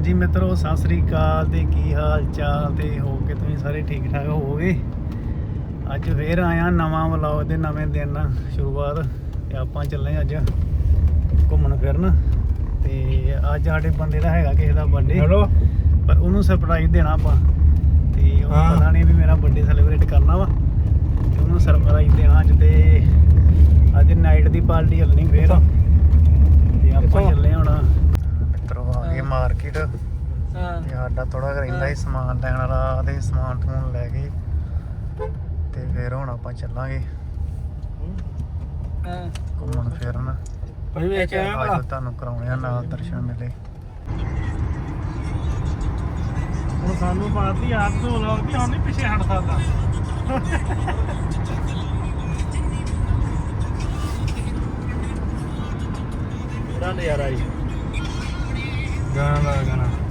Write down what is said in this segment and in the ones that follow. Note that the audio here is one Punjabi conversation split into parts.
ਹਾਂਜੀ ਮਿੱਤਰੋ ਸਤਿ ਸ੍ਰੀ ਅਕਾਲ ਤੇ ਕੀ ਹਾਲ ਚਾਲ ਤੇ ਹੋ ਕੇ ਤੁਸੀਂ ਸਾਰੇ ਠੀਕ ਠਾਕ ਹੋਵੋਗੇ? ਅੱਜ ਫੇਰ ਆਇਆ ਨਵਾਂ ਵਲੌਗ ਦੇ ਨਵੇਂ ਦਿਨ ਸ਼ੁਰੂਆਤ ਤੇ ਆਪਾਂ ਚੱਲੇ ਅੱਜ ਘੁੰਮਣ ਫਿਰਨ ਤੇ ਅੱਜ ਸਾਡੇ ਬੰਦੇ ਦਾ ਹੈਗਾ ਕਿਸੇ ਦਾ ਬਰਥਡੇ ਹੈਲੋ। ਪਰ ਉਹਨੂੰ ਸਰਪ੍ਰਾਈਜ਼ ਦੇਣਾ ਆਪਾਂ। ਤੇ ਉਹ। ਪਤਾ ਨਹੀਂ ਵੀ ਮੇਰਾ ਬਰਥਡੇ ਸੈਲੀਬ੍ਰੇਟ ਕਰਨਾ ਵਾ। ਤੇ ਉਹਨੂੰ ਸਰਪ੍ਰਾਈਜ਼ ਦੇਣਾ ਅੱਜ ਤੇ ਅੱਜ ਨਾਈਟ ਦੀ ਪਾਰਟੀ ਹਲਣੀ ਫੇਰ ਤੇ ਆਪਾਂ ਕਿੱਥੋਂ? ਚੱਲੇ ਹੁਣ ਮਿੱਤਰੋ ਆ ਗਏ ਮਾਰਕੀਟ ਹਾਂ। ਤੇ ਸਾਡਾ ਥੋੜਾ ਰਹਿੰਦਾ ਸੀ ਸਮਾਨ ਲੈਣ ਵਾਲਾ ਤੇ ਸਮਾਨ ਸਮੂਨ ਲੈ ਕੇ ਤੇ ਫਿਰ ਹੁਣ ਆਪਾਂ ਚੱਲਾਂਗੇ। ਹਾਂ। ਘੁੰਮਣ ਫਿਰਨ। ਭਾਈ ਵੇਖ ਆਇਆ ਅੱਜ ਤੁਹਾਨੂੰ ਕਰਾਉਣੇ ਆ ਨਾਲ ਦਰਸ਼ਨ ਮਿਲੇ। ਹੁਣ ਸਾਨੂੰ ਪਾਤੀ ਆਪ ਤੋਂ ਲੱਗਦੀ ਹੁਣ ਨਹੀਂ ਪਿੱਛੇ ਹਟ ਸਕਦਾ। ਬੜਾ ਨਜ਼ਾਰਾ ਜੀ ਗਾਣਾ ਲਾ ਗਾਣਾ।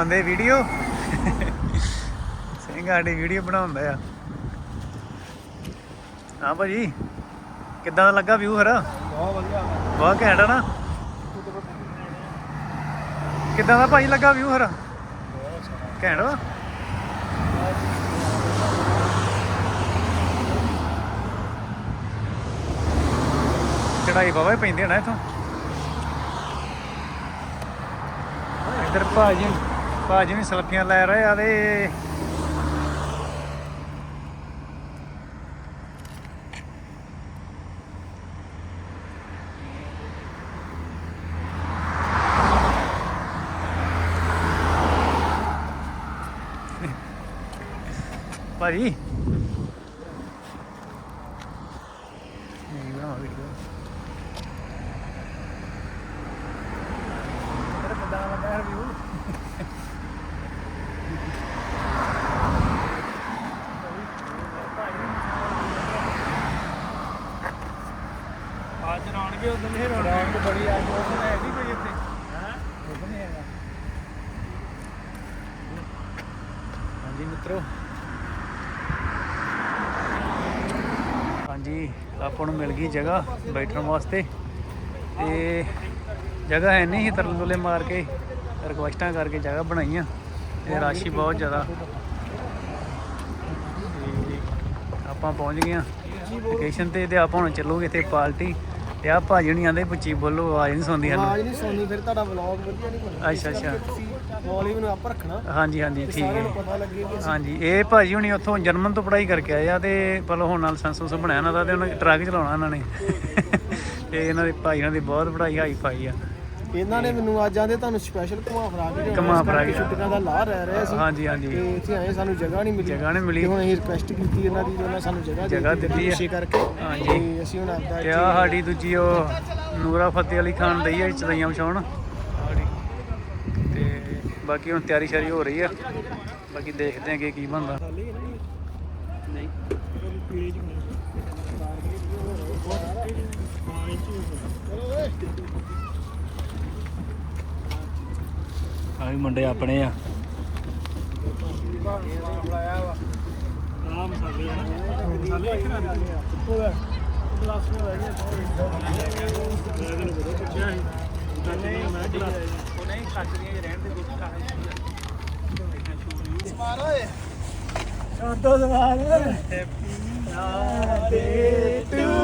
ਆਂਦੇ ਵੀਡੀਓ ਸਿੰਘ ਸਾਡੀ ਵੀਡੀਓ ਬਣਾਉਂਦਾ ਆ। ਹਾਂ ਭਾਜੀ ਕਿੱਦਾਂ ਦਾ ਲੱਗਾ ਵਿਊ ਫਿਰ? ਬਹੁਤ ਵਧੀਆ। ਬਹੁਤ ਘੈਂਟ ਆ ਨਾ? ਕਿੱਦਾਂ ਦਾ ਭਾਜੀ ਲੱਗਾ ਵਿਊ ਫਿਰ? ਘੈਂਟ ਵਾ। ਚੜਾਈ ਬਾਬਾ ਪੈਂਦੀ ਨਾ ਇਥੋਂ। ਇੱਧਰ ਭਾਜੀ ਭਾਜੀ ਵੀ ਸਲਫੀਆਂ ਲੈ ਰਹੇ ਆ ਤੇ ਭਾਜੀ ਨਹੀਂ ਬਣਾ ਵੀਡੀਓ ਤੇਰਾ ਕਿੱਦਾਂ ਦਾ ਲੱਗਾ ਰਿਵਿਊ ਅੱਜ ਰੌਣਕ ਉਦੋਂ ਨਹੀਂ ਰੌਣਕ ਬੜੀ ਆ ਉਸ ਨੇ ਹੈ ਨਹੀਂ ਕੋਈ ਇੱਥੇ। ਹਾਂ? ਉਹ ਨਹੀਂ ਹੈਗਾ। ਹਾਂਜੀ ਮਿੱਤਰੋ। ਹਾਂਜੀ ਆਪਾਂ ਨੂੰ ਮਿਲ ਗਈ ਜਗ੍ਹਾ ਬੈਠਣ ਵਾਸਤੇ। ਤੇ ਜਗ੍ਹਾ ਹੈ ਨਹੀਂ ਸੀ ਤਰਲੇ ਤੁਲੇ ਮਾਰ ਕੇ। ਰਿਕਵੈਸਟਾਂ ਕਰਕੇ ਜਗ੍ਹਾ ਬਣਾਈਆਂ। ਤੇ ਰਾਸ਼ੀ ਬਹੁਤ ਜ਼ਿਆਦਾ। ਆਪਾਂ ਪਹੁੰਚ ਗਏ ਆ ਲੋਕੇਸ਼ਨ ਤੇ ਤੇ ਆਪਾਂ ਹੁਣ ਚੱਲੋਗੇ ਇੱਥੇ ਪਾਰਟੀ। ਤੇ ਆ ਭਾਜੀ ਨਹੀਂ ਆਂਦੇ ਪੁੱਚੀ ਬੋਲੋ ਆਵਾਜ਼ ਨਹੀਂ ਸੁਣਦੀ ਆਵਾਜ਼ ਸਾਨੂੰ ਨਹੀਂ ਸੁਣਨੀ ਫਿਰ ਤੁਹਾਡਾ ਵਲੌਗ ਵਧੀਆ ਨਹੀਂ ਬਣਦਾ। ਅੱਛਾ ਅੱਛਾ। ਵੋਲਿਊਮ ਨੂੰ ਆਪ ਰੱਖਣਾ। ਹਾਂਜੀ ਹਾਂਜੀ ਠੀਕ ਸਾਰਿਆਂ ਹੈ। ਨੂੰ ਪਤਾ ਲੱਗੇ ਕਿ ਹਾਂਜੀ ਇਹ ਭਾਜੀ ਹੁਣੀ ਉੱਥੋਂ ਜਰਮਨ ਤੋਂ ਪੜ੍ਹਾਈ ਕਰਕੇ ਆਏ ਆ ਤੇ ਪਹਿਲਾਂ ਹੁਣ ਨਾਲ ਲਾਇਸੈਂਸ ਉਸ ਬਣਾਇਆ ਇਹਨਾਂ ਦਾ ਤੇ ਉਹਨਾਂ ਟਰੱਕ ਚਲਾਉਣਾ ਇਹਨਾਂ ਨੇ। ਤੇ ਇਹਨਾਂ ਦੇ ਭਾਈ ਇਹਨਾਂ ਦੀ ਬਹੁਤ ਪੜ੍ਹਾਈ ਹਾਈ ਫਾਈ ਆ। ਇਹਨਾਂ ਨੇ ਮੈਨੂੰ ਅੱਜ ਆਂਦੇ ਤੁਹਾਨੂੰ ਸਪੈਸ਼ਲ ਘੁਮਾ ਫਰਾ ਕੇ ਲਿਆਉਣਾ, ਘੁਮਾ ਇਸ ਫਰਾ ਕਰਕੇ ਕੇ। ਛੁੱਟੀਆਂ ਦਾ ਲਾਹ ਰਹਿ ਰਹੇ ਸੀ। ਹਾਂਜੀ ਤੇ ਹਾਂਜੀ ਇੱਥੇ ਆਏ ਸਾਨੂੰ ਜਗ੍ਹਾ ਨਹੀਂ ਮਿਲੀ। ਜਗ੍ਹਾ ਨਹੀਂ ਮਿਲੀ। ਤੇ ਹੁਣ ਅਸੀਂ ਰਿਕੁਐਸਟ ਕੀਤੀ ਇਹਨਾਂ ਦੀ ਤੇ ਉਹਨਾਂ ਸਾਨੂੰ ਜਗ੍ਹਾ ਦੇ ਜਗ੍ਹਾ ਦਿੱਤੀ ਆ। ਪਿੱਛੇ ਕਰਕੇ। ਹਾਂਜੀ। ਤੇ ਅਸੀਂ ਹੁਣ ਆਪਦਾ ਤੇ ਆ ਸਾਡੀ ਦੂਜੀ ਉਹ ਨੂਰਾ ਫਤਿਹ ਅਲੀ ਖਾਨ ਦਈ ਆ ਚਦਾਈਆਂ ਵਿਛਾਉਣ। ਤੇ ਬਾਕੀ ਹੁਣ ਤਿਆਰੀ ਸ਼ਾਰੀ ਹੋ ਰਹੀ ਆ। ਬਾਕੀ ਦੇਖਦੇ ਆ ਕਿ ਕੀ ਬਣਦਾ। ਆ ਵੀ ਮੁੰਡੇ ਆਪਣੇ ਆ ਆ ਮਸਾਲੇ ਮਸਾਲੇ ਇੱਕ ਨਾ ਗਲਾਸ ਵਿੱਚ ਰਹਿ ਗਏ ਮੈਂ ਬੜਾ ਪੁੱਛਿਆ ਸੀ ਕਹਿੰਦੇ ਮੈਂ ਗਲਾਸ ਉਹ ਨਹੀਂ ਕੱਟ ਦੀਆਂ ਰਹਿਣ ਦੇ ਵਿੱਚ ਸਮਾਨ ਓਏ ਕਾਟੋ ਸਵਾਲ birthday to you.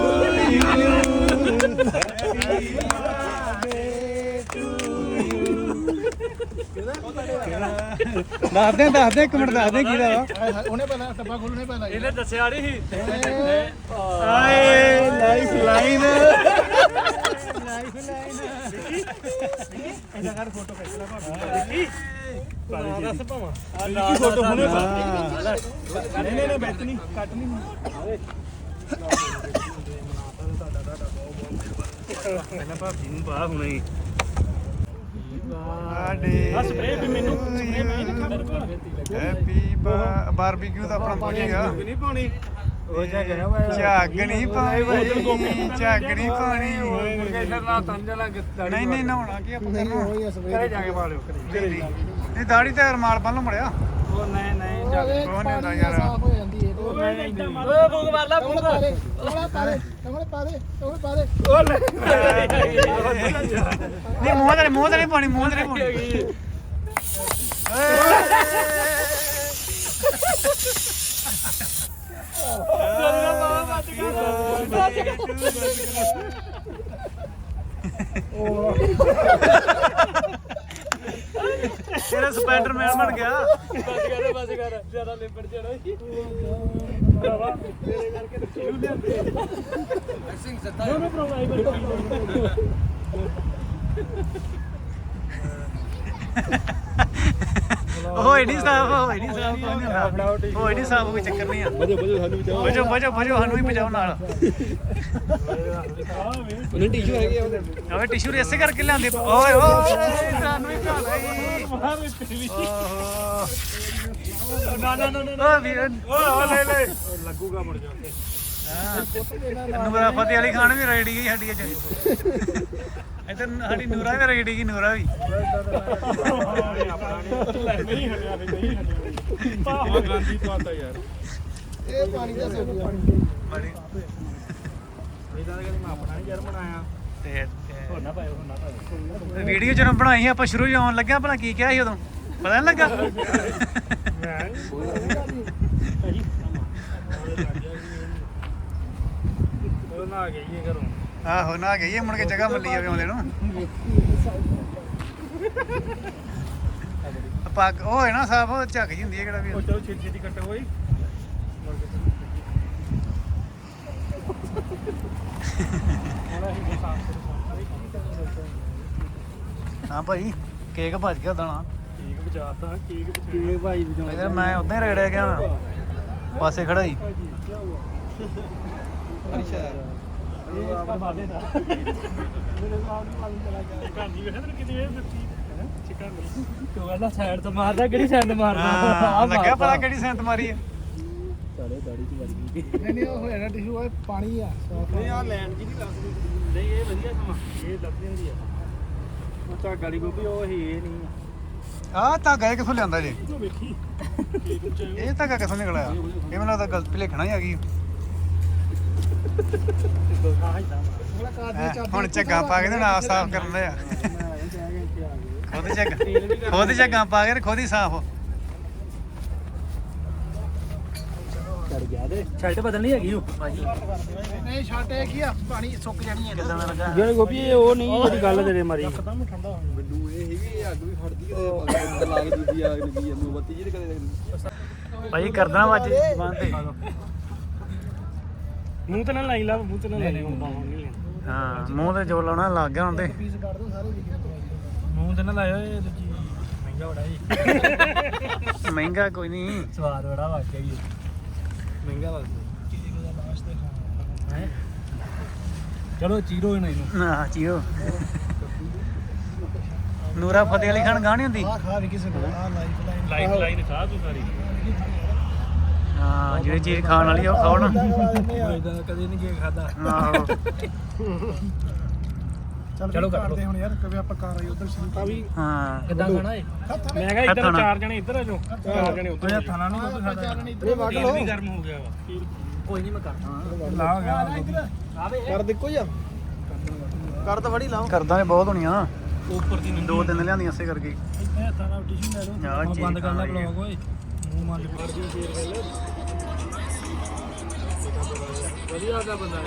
Happy birthday to. ਦੱਸ ਦੇ ਦੱਸ ਦੇ ਇੱਕ ਮਿੰਟ ਦੱਸ ਦੇ ਕਿਹਦਾ ਵਾ। ਉਹਨੇ ਪਹਿਲਾਂ ਟੱਬਾ ਖੋਲਣੇ ਪਹਿਲਾਂ ਇਹਨੇ ਦੱਸਿਆ ਨਹੀਂ ਸੀ। ਆਏ ਲਾਈਫ ਲਾਈਨ। ਦੱਸ ਭਾਵਾਂ ਆ ਫੋਟੋ ਹੁਣੇ ਨਹੀਂ ਨਹੀਂ ਨਹੀਂ ਬੈਠ ਨਹੀਂ ਕੱਟ ਨਹੀਂ ਪਹਿਲਾਂ ਭਾਬੀ ਨੂੰ ਬਾਹ ਹੁਣੇ। ਸਾਡੇ ਆ ਸਪਰੇ ਵੀ ਮੈਨੂੰ ਸਪਰੇ ਮੈਂ ਨਹੀਂ ਖਾਂਦਾ ਹੈਪੀ ਬਾਰਬੀਕਿਊ ਦਾ ਆਪਣਾ ਪਹੁੰਚ ਗਿਆ ਨਹੀਂ ਪਾਉਣੀ। ਉਹ ਜਾ ਗਿਆ ਝੱਗ ਨਹੀਂ ਪਾਈ ਝੱਗ ਨਹੀਂ ਪਾਣੀ ਇਧਰ ਨਾ ਤੰਜ ਲੱਗ ਨਹੀਂ ਨਹੀਂ ਨਹਾਉਣਾ ਕੀ ਆਪਾਂ ਕਰਨਾ? ਉਹੀ ਆ ਸਵੇਰੇ ਕਰੇ ਜਾ ਕੇ ਪਾ ਲਿਓ ਕਰੇ ਨਹੀਂ ਨਹੀਂ ਦਾੜੀ ਤੇ ਰਮਾਲ ਬੰਨ ਲਓ ਮੜਿਆ ਉਹ ਨਹੀਂ ਨਹੀਂ ਜਾ ਕੇ ਕੋਹ ਨਹੀਂ ਹੁੰਦਾ ਯਾਰ। ਸਾਫ਼ ਹੋ ਜਾਂਦੀ ਹੈ ਓਏ ਇਦਾਂ ਮਾਰ ਲਾ ਪਾ ਦੇ ਕਮਲ ਪਾ ਦੇ ਕਮਲ ਪਾ ਦੇ। ਓ ਲੈ ਨਹੀਂ ਮੂੰਹ ਤੇ ਮੂੰਹ ਤੇ ਨਹੀਂ ਪਾਣੀ ਮੂੰਹ ਤੇ ਪਾਣੀ ਤੇਰਾ ਸਪਾਈਡਰਮੈਨ ਬਣ ਗਿਆ। ਬਸ ਕਰ ਬਸ ਕਰ। ਜ਼ਿਆਦਾ ਲਿਪੜ ਜਾਣਾ ਭਰਾਵਾ ਤੇਰੇ ਕਰਕੇ ਤਾਂ ਕਿਉਂ ਲਿਆਂਦੇ ਸਿੰਘ ਸੱਤਾ ਨੋ। ਨੋ ਪ੍ਰੋਵਾਈਡ ਹੋਏ ਨਹੀਂ ਸਾਫ਼ ਹੋਏ ਨਹੀਂ ਸਾਫ਼ ਕੋਈ ਨਹੀਂ ਹੁੰਦਾ ਹੋਏ ਨਹੀਂ ਸਾਫ਼ ਕੋਈ ਚੱਕਰ ਨਹੀਂ ਆ ਬਜੋ ਬਜੋ ਸਾਨੂੰ ਬਚਾਓ ਭਜੋ ਭਜੋ ਭਜੋ ਸਾਨੂੰ ਵੀ ਭਜਾਓ ਨਾਲ ਉਹਨੇ ਟਿਸ਼ੂ ਹੈਗੇ ਉਹਦੇ ਓਏ ਟਿਸ਼ੂ ਇਸੇ ਕਰਕੇ ਲਿਆਂਦੇ ਓਏ ਓਏ ਸਾਨੂੰ ਵੀ ਮਾਰ ਵੀ ਓਹੋ ਨਾ ਨਾ ਨਾ ਓ ਵੀਰ ਓ ਲੈ ਲੈ ਲੱਗੂਗਾ ਮੁੜ ਜਾ ਕੇ ਨੂਰਾ ਫਤਿਹ ਅਲੀ ਖਾਨ ਵੀ ਰੈਡੀ ਗਈ ਸਾਡੀ ਅੱਜ ਇੱਧਰ ਸਾਡੀ ਨੂਰਾ ਵੀ ਰੈਡੀ ਗਈ ਨੂਰਾ ਵੀ ਨਹੀਂ ਹਟਿਆ ਨਹੀਂ ਹਟਿਆ ਪਾਹ ਗਾਂਧੀ ਪਾਤਾ ਯਾਰ ਇਹ ਪਾਣੀ। ਦਾ ਸੋਚ ਪਾਣੀ ਇਹਦਾ ਕਹਿੰਦੇ ਮੈਂ ਆਪਣਾ ਨਹੀਂ ਯਾਰ ਬਣਾਇਆ ਤੇ ਹੋਰ ਨਾ ਪਾਇਓ ਹੋਰ ਨਾ ਪਾਇਓ ਵੀਡੀਓ ਜਦੋਂ ਬਣਾਈ ਸੀ ਆਪਾਂ ਸ਼ੁਰੂ ਹੀ ਆਉਣ ਲੱਗਿਆ, ਭਲਾ ਕੀ ਕਿਹਾ ਸੀ ਉਦੋਂ? ਪਤਾ ਨਹੀਂ ਲੱਗਾ? ਮੈਂ ਨਾ ਗਈ ਇਹ ਘਰੋਂ। ਆਹੋ ਨਾ ਗਈ ਇਹ ਮੁੜ ਕੇ ਜਗ੍ਹਾ ਮੱਲੀ ਜਾਵੇ ਆਉਂਦੇ ਨੂੰ। ਪੱਗ ਉਹ ਹੈ ਨਾ ਸਾਫ਼ ਉਹ ਝੱਗ ਜੀ ਹੁੰਦੀ ਹੈ ਕਿਹੜਾ ਵੀ। ਉਹ ਚਲੋ ਛੇਤੀ ਛੇਤੀ ਕੱਟੋ ਓਏ ਹਾਂ ਭਾਈ ਕੇਕ ਭੱਜ ਗਿਆ ਦਾਣਾ ਕੇਕ ਬਚਾਤਾ ਭਾਈ ਮੈਂ ਉਦਾਂ ਹੀ ਰਗੜਿਆ ਗਿਆ। ਪਾਸੇ ਖੜਾ ਹੀ। ਵੇਖ ਤੈਨੂੰ ਕਿਤੇ ਇਹ ਦਿੱਤੀ ਚਿਕਾਨੀ ਤੂੰ ਕਹਿੰਦਾ ਸਾਈਡ ਤੋਂ ਮਾਰਦਾ ਕਿਹੜੀ ਸਾਈਡ ਤੋਂ ਮਾਰਦਾ ਹਾਂ ਲੱਗਾ ਪਤਾ ਕਿਹੜੀ ਸੈਂਤ ਮਾਰੀ ਹੈ ਸਾਲੇ ਦਾੜੀ ਚ ਵੱਜ ਗਈ ਨਹੀਂ ਨਹੀਂ ਉਹ ਹੋਇਆ ਨਾ ਟਿਸ਼ੂ ਉਹ ਪਾਣੀ ਆ ਸਾਫ਼ ਨਹੀਂ ਆ ਲੈਣ ਜੀ ਨਹੀਂ ਲੱਗਦੀ ਨਹੀਂ ਇਹ ਵਧੀਆ ਸਮਾਂ ਇਹ ਲੱਗ ਜਾਂਦੀ ਆ। ਉਹ ਤਾਂ ਗਾਲੀ ਗੋਭੀ ਉਹ ਹੀ ਇਹ ਨਹੀਂ ਆਹ ਧਾਗਾ ਇਹ ਕਿੱਥੋਂ ਲਿਆਂਦਾ ਜੀ? ਇਹ ਧਾਗਾ ਕਿੱਥੋਂ ਨਿਕਲਿਆ? ਇਹ ਮੈਨੂੰ ਲੱਗਦਾ ਗਲਤ ਭਲੇਖਣਾ ਹੀ ਆ ਗਈ। ਹੁਣ ਝੱਗਾ ਪਾ ਕੇ ਤੇ ਨਾਲ ਸਾਫ਼ ਕਰਨ ਦੇ ਆ। ਖੁਦ ਝੱਗਾ ਖੁਦ ਝੱਗਾ ਪਾ ਕੇ ਤੇ ਖੁਦ ਹੀ ਸਾਫ਼ ਚੜ ਗਿਆ ਦੇ ਸ਼ਰਟ ਬਦਲਣੀ ਹੈਗੀ ਉਹ। ਨਹੀਂ ਛੱਡ ਇਹ ਕੀ ਆ? ਪਾਣੀ ਸੁੱਕ ਜਾਣੀ ਹੈ ਕਿਦਾਂ ਦਾ ਲੱਗਾ? ਜਿਹੜੇ ਗੋਭੀ ਉਹ ਨਹੀਂ ਜਿਹੜੀ ਗੱਲ ਤੇਰੇ ਮਾਰੀ। ਖਤਮ ਠੰਡਾ ਹੋ ਮੈਨੂੰ ਇਹ ਹੀ ਅੱਗ ਵੀ ਫੜਦੀ ਕਿਤੇ ਲਾ ਕੇ ਦੂਜੀ ਅੱਗ ਲੱਗੀ ਜਾਂਦੀ ਬੱਤੀ ਜਿਹੜੀ ਕਦੇ ਭਾਈ ਕਰਦਾ ਵਾ ਅੱਜ ਜ਼ਬਾਨ ਤੇ। ਮੂੰਹ ਤੇ ਨਾ ਲਾਈ ਲਾ ਮੂੰਹ ਤੇ ਨਾ ਲਾਈ ਹੁਣ ਬਾਹਰ ਨਹੀਂ। ਲੈਣਾ ਹਾਂ ਮੂੰਹ ਤੇ ਜੋ ਲਾਉਣਾ ਲੱਗ ਗਿਆ ਹੁਣ ਤੇ। ਪੀਸ ਕੱਢ ਦੋ ਸਾਰੇ ਵਿਖੇ ਮੂੰਹ ਤੇ ਨਾ ਲਾਇਓ ਇਹ ਦੂਜੀ ਮਹਿੰਗਾ ਬੜਾ ਜੀ। ਮਹਿੰਗਾ ਕੋਈ ਨਹੀਂ। ਸਵਾਦ ਬੜਾ ਵਾਕਿਆ ਹੀ ਮਹਿੰਗਾ ਲੱਗਦਾ ਹੈ ਚਲੋ ਚੀਰੋ ਇਹਨਾਂ ਨੂੰ ਨਾ ਚੀਓ ਨੂਰਾ ਫਤਿਹ ਅਲੀ ਖਾਨ ਗਾਣੀ ਹੁੰਦੀ? ਆ ਖਾ ਵੀ ਕਿਸੇ ਨੂੰ ਆ ਲਾਈਫ ਲਾਈਨ ਲਾਈਨ ਲਾਈਨ ਖਾ ਤੂੰ ਸਾਰੀ। ਹਾਂ ਜਿਹੜੀ ਚੀਜ਼ ਖਾਣ ਵਾਲੀ ਆ ਉਹ ਖਾਓ ਨਾ। ਇਦਾਂ ਕਦੇ ਨਹੀਂ ਗਿਆ ਖਾਦਾ ਆਹੋ ਚੱਲ ਕਰਦੇ ਹੁਣ ਯਾਰ ਕਦੇ ਆਪਾਂ ਕਰ ਆਈ ਉਧਰ ਸ਼ੁਰੂ ਆ ਵੀ ਹਾਂ। ਕਿੱਦਾਂ ਖਾਣਾ ਏ? ਮੈਂ ਕਿਹਾ ਇੱਧਰ। ਚਾਰ ਜਣੇ ਇੱਧਰ ਆ ਜਾਓ। ਚਾਰ ਜਣੇ ਉੱਧਰ ਨਾਲ ਨਹੀਂ ਆਪਾਂ ਚਾਰ ਨਹੀਂ ਇਧਰ ਵੱਢ ਤੇਲ ਲਓ ਵੀ ਗਰਮ ਹੋ ਗਿਆ ਵਾ। ਕੋਈ ਨਹੀਂ ਮੈਂ ਕਰਦਾ। ਲਾ ਗਿਆ ਆਵੇ। ਕਰ ਦੇਖੋ ਯਾਰ। ਕਰ ਤਾਂ ਵੜੀ ਲਾਓ। ਕਰਦਾ ਨੇ ਬਹੁਤ ਹੋਣੀਆਂ ਉੱਪਰ ਦੀ ਦੋ ਤਿੰਨ ਲਿਆਂਦੀਆਂ ਇਸੇ ਕਰਕੇ। ਇੱਥੇ ਹੱਥਾਂ ਨਾਲ ਟਿਸ਼ੂ ਲੈ ਲਓ। ਬੰਦ ਕਰ ਲੈ ਬਲੌਗ ਓਏ। ਮੂੰਹ ਮਾਰ ਵਧੀਆ ਦਾ ਬੰਦਾ ਹੈ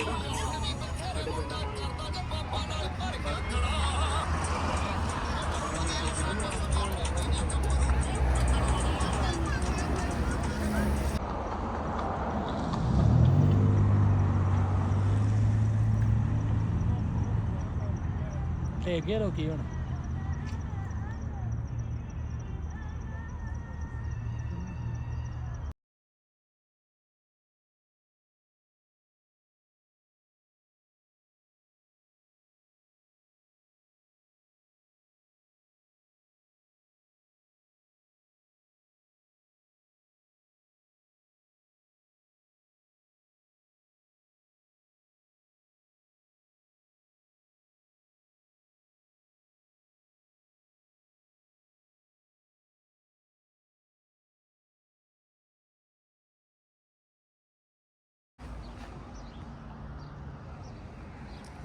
ਤੇ ਅੱਗੇ ਰੋਕੀ ਹੁਣ।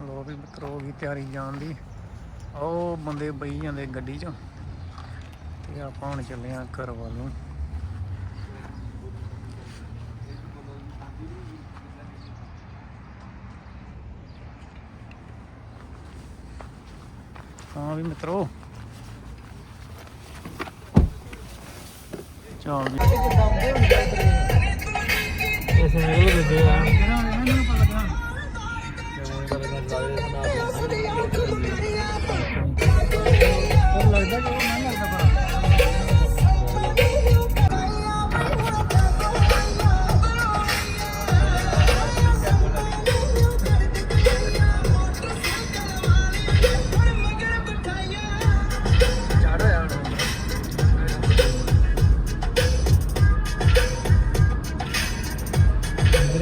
ਲੋ ਵੀ ਮਿੱਤਰੋ, ਹੋ ਤਿਆਰੀ ਜਾਣ ਦੀ। ਉਹ ਬੰਦੇ ਬਈ ਜਾਂਦੇ ਗੱਡੀ 'ਚ। ਤੇ ਆਪਾਂ ਹੁਣ ਚੱਲੇ ਆ ਘਰ ਵੱਲ ਨੂੰ। ਹਾਂ ਵੀ ਮਿੱਤਰੋ। ਚੱਲ ਜੀ। ਇਸ ਨੂੰ ਉਹ ਦੇ ਆ।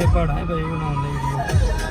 ਪਹਾੜਾਂ ਪਈ ਬਣਾਉਂਦੇ ਵੀਡੀਓ